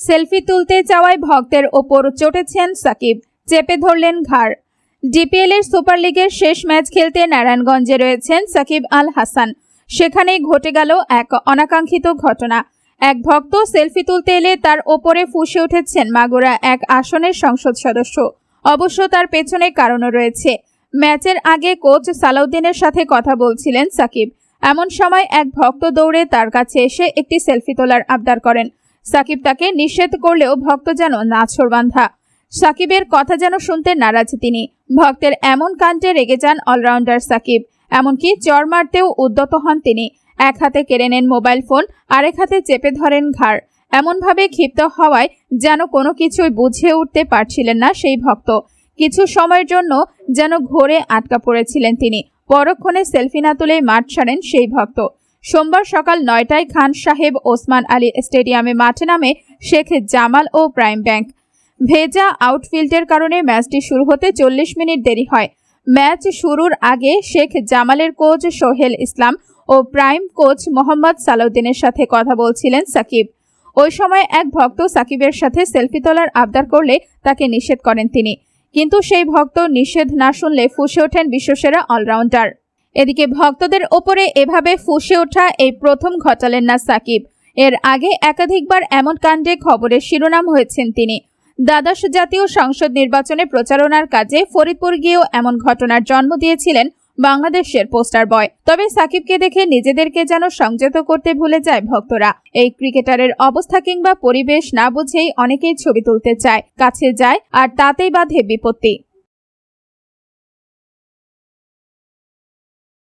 Selfie তুলতে চাওয়ায় ভক্তের ওপর চটেছেন সাকিব, চেপে ধরলেন ঘাড়। ডিপিএল এর সুপার লিগের শেষ ম্যাচ খেলতে নারায়ণগঞ্জে রয়েছেন সাকিব আল হাসান। সেখানেই ঘটে গেল এক অনাকাঙ্ক্ষিত ঘটনা। এক ভক্ত সেলফি তুলতে এলে তার ওপরে ফুঁসে উঠেছেন মাগুরা এক আসনের সংসদ সদস্য। অবশ্য তার পেছনে কারণও রয়েছে। ম্যাচের আগে কোচ সালাউদ্দিনের সাথে কথা বলছিলেন সাকিব। এমন সময় এক ভক্ত দৌড়ে তার কাছে এসে একটি সেলফি তোলার আবদার করেন। সাকিব তাকে নিষেধ করলেও ভক্ত যেন নাছরবান্ধা সাকিবের কথা যেন শুনতে নারাজ তিনি। ভক্তের এমন কাণ্ডে রেগে যান অলরাউন্ডার সাকিব। এমনকি চর মারতেও উদ্যত হন তিনি। এক হাতে কেড়ে নেন মোবাইল ফোন, আরেক হাতে চেপে ধরেন ঘাড়। এমনভাবে ক্ষিপ্ত হওয়ায় যেন কোনো কিছুই বুঝে উঠতে পারছিলেন না সেই ভক্ত। কিছু সময়ের জন্য যেন ঘোরে আটকা পড়েছিলেন তিনি। পরক্ষণে সেলফি না তুলে মাঠ ছাড়েন সেই ভক্ত। সোমবার সকাল নয়টায় খান সাহেব ওসমান আলী স্টেডিয়ামে মাঠে নামে শেখ জামাল ও প্রাইম ব্যাংক। ভেজা আউটফিল্ডের কারণে ম্যাচটি শুরু হতে চল্লিশ মিনিট দেরি হয়। ম্যাচ শুরুর আগে শেখ জামালের কোচ সোহেল ইসলাম ও প্রাইম কোচ মোহাম্মদ সালাউদ্দিনের সাথে কথা বলছিলেন সাকিব। ওই সময় এক ভক্ত সাকিবের সাথে সেলফি তোলার আবদার করলে তাকে নিষেধ করেন তিনি। কিন্তু সেই ভক্ত নিষেধ না শুনলে ফুসে ওঠেন বিশ্বসেরা অলরাউন্ডার। এদিকে ভক্তদের ওপরে এভাবে ফুসে ওঠা এই প্রথম ঘটালেন না সাকিব। এর আগে একাধিকবার এমন কাণ্ডে খবরের শিরোনাম হয়েছেন তিনি। দ্বাদশ জাতীয় সংসদ নির্বাচনে প্রচারণার কাজে ফরিদপুর গিয়েও এমন ঘটনার জন্ম দিয়েছিলেন বাংলাদেশের পোস্টার বয়। তবে সাকিবকে দেখে নিজেদেরকে যেন সংযত করতে ভুলে যায় ভক্তরা। এই ক্রিকেটারের অবস্থা কিংবা পরিবেশ না বুঝেই অনেকেই ছবি তুলতে চায়, কাছে যায় আর তাতেই বাধে বিপত্তি।